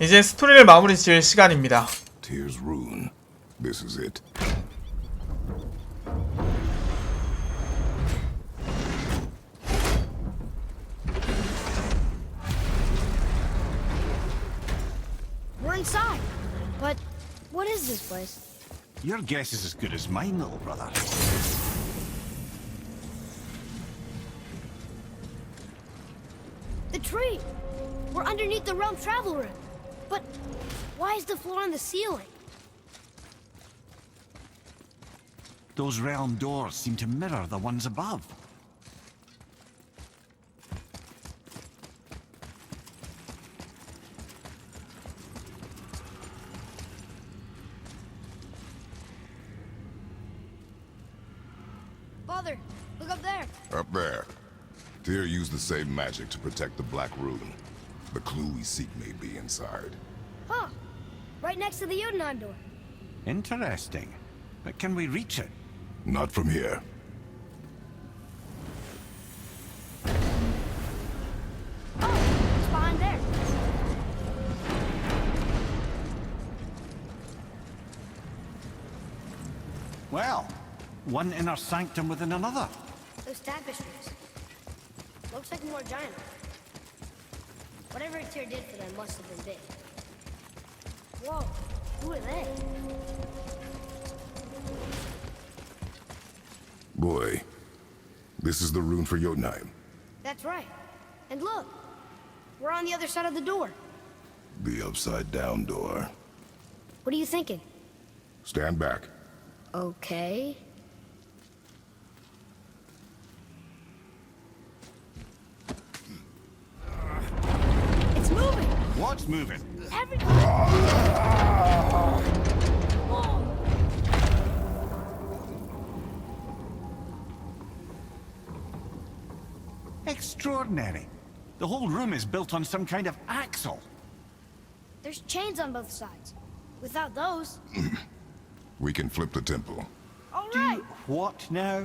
이제 스토리를 마무리 지을 시간입니다. Tears Rune. This is it. We're inside. But what is this place? Your guess is as good as mine, little brother. The tree! We're underneath the realm travel room. But why is the floor on the ceiling? Those realm doors seem to mirror the ones above. Father, look up there. Up there. Tyr used the same magic to protect the Black Rune. The clue we seek may be inside. Huh. Right next to the Jotunheim door. Interesting. But can we reach it? Not from here. Oh, it's behind there. Well, one inner sanctum within another. Those tapestries. Looks like more giant. Whatever Tyr did for them must have been big. Whoa, who are they? Boy, this is the rune for Jotunheim. That's right. And look, we're on the other side of the door. The upside down door. What are you thinking? Stand back. Okay. It's moving! What's moving? Every... Whoa! Extraordinary. The whole room is built on some kind of axle. There's chains on both sides. Without those... We can flip the temple. All right! What now?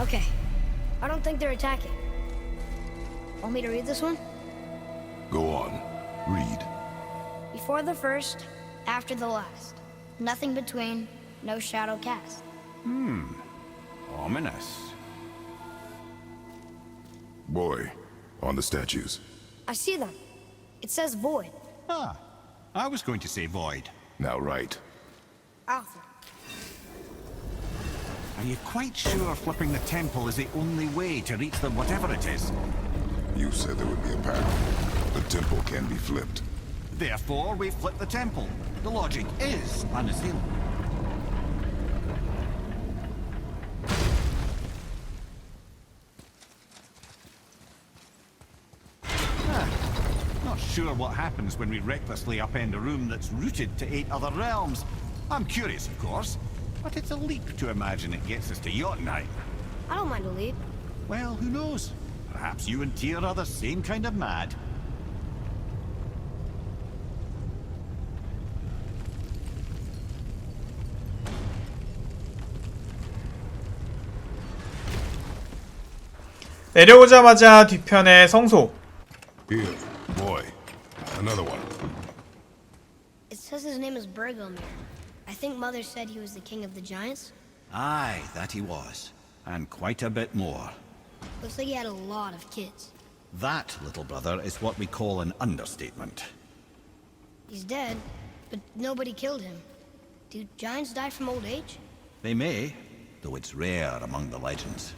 Okay. I don't think they're attacking. Want me to read this one? Go on. Read. Before the first, after the last. Nothing between, no shadow cast. Hmm. Ominous. Boy, on the statues. I see them. It says void. Ah, I was going to say void. Now right. Alpha. Are you quite sure flipping the temple is the only way to reach them, whatever it is? You said there would be a path. The temple can be flipped. Therefore, we flip the temple. The logic is unassailable. Ah, Not sure what happens when we recklessly upend a room that's rooted to eight other realms. I'm curious, of course, but it's a leap to imagine it gets us to Jotunheim. I don't mind a leap. Well, who knows? Perhaps you and Tyr are the same kind of mad. 내려오자마자 뒤편에 성소. Here, boy. Another one. It says his name is Bergelmir. I think Mother said he was the king of the giants. Aye, that he was. And quite a bit more. Looks like he had a lot of kids. That, little brother, is what we call an understatement. He's dead, but nobody killed him. Do giants die from old age? They may, though it's rare among the legends.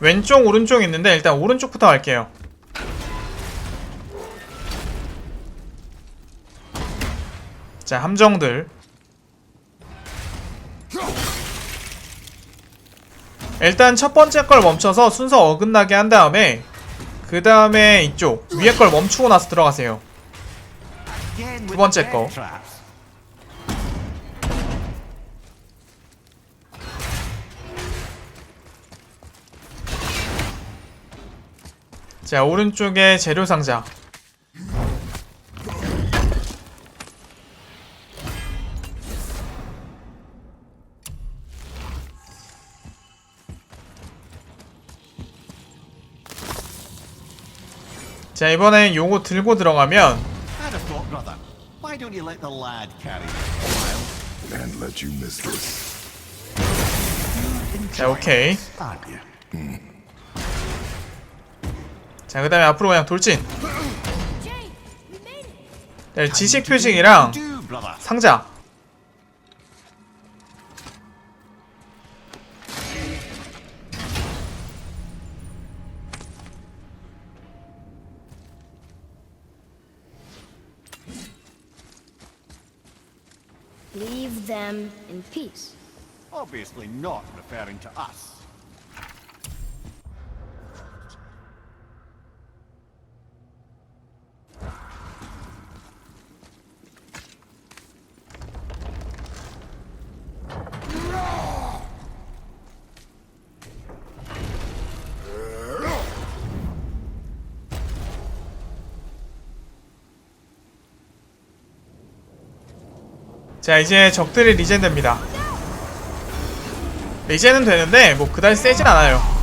왼쪽 오른쪽 있는데 일단 오른쪽부터 갈게요. 자 함정들. 일단 첫 번째 걸 멈춰서 순서 어긋나게 한 다음에 그 다음에 이쪽 위에 걸 멈추고 나서 들어가세요. 두 번째 거. 자 오른쪽에 재료 상자. 자 이번엔 요거 들고 들어가면 자 오케이. 자 그 다음에 앞으로 그냥 돌진. 네, 지식 표식이랑 brother. 상자 Leave them in peace. Obviously not referring to us. 자 이제 적들이 리젠 됩니다. 리젠은 되는데 뭐 그다지 세진 않아요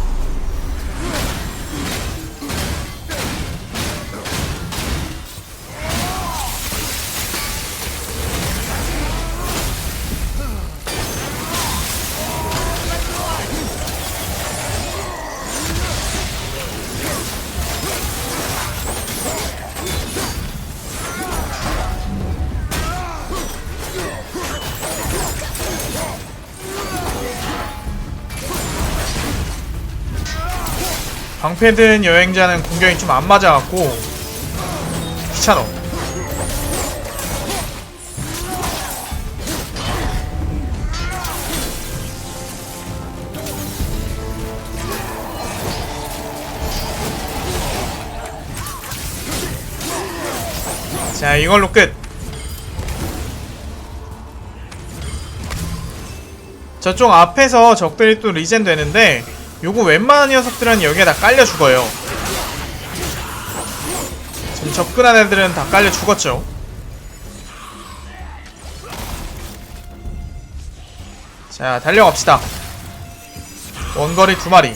방패든 여행자는 공격이 좀 안 맞아갖고 귀찮어 자 이걸로 끝. 저쪽 앞에서 적들이 또 리젠 되는데 요거 웬만한 녀석들은 여기에 다 깔려 죽어요. 지금 접근한 애들은 다 깔려 죽었죠. 자, 달려갑시다. 원거리 두 마리.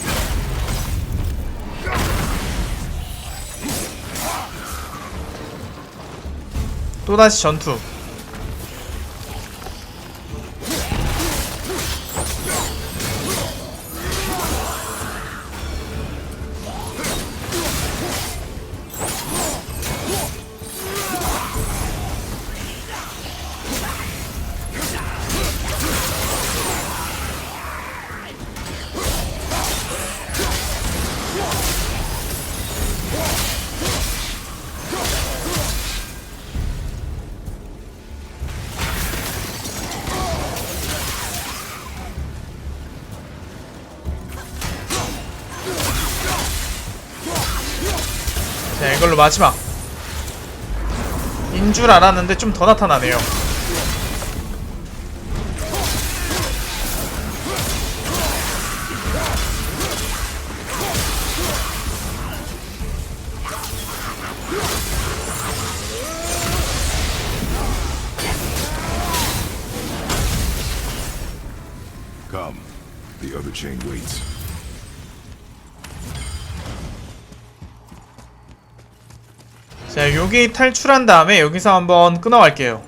또다시 전투. 이걸로 마지막. 인 줄 알았는데 좀 더 나타나네요. Come. The other chain waits. 자, 여기 탈출한 다음에 여기서 한번 끊어갈게요.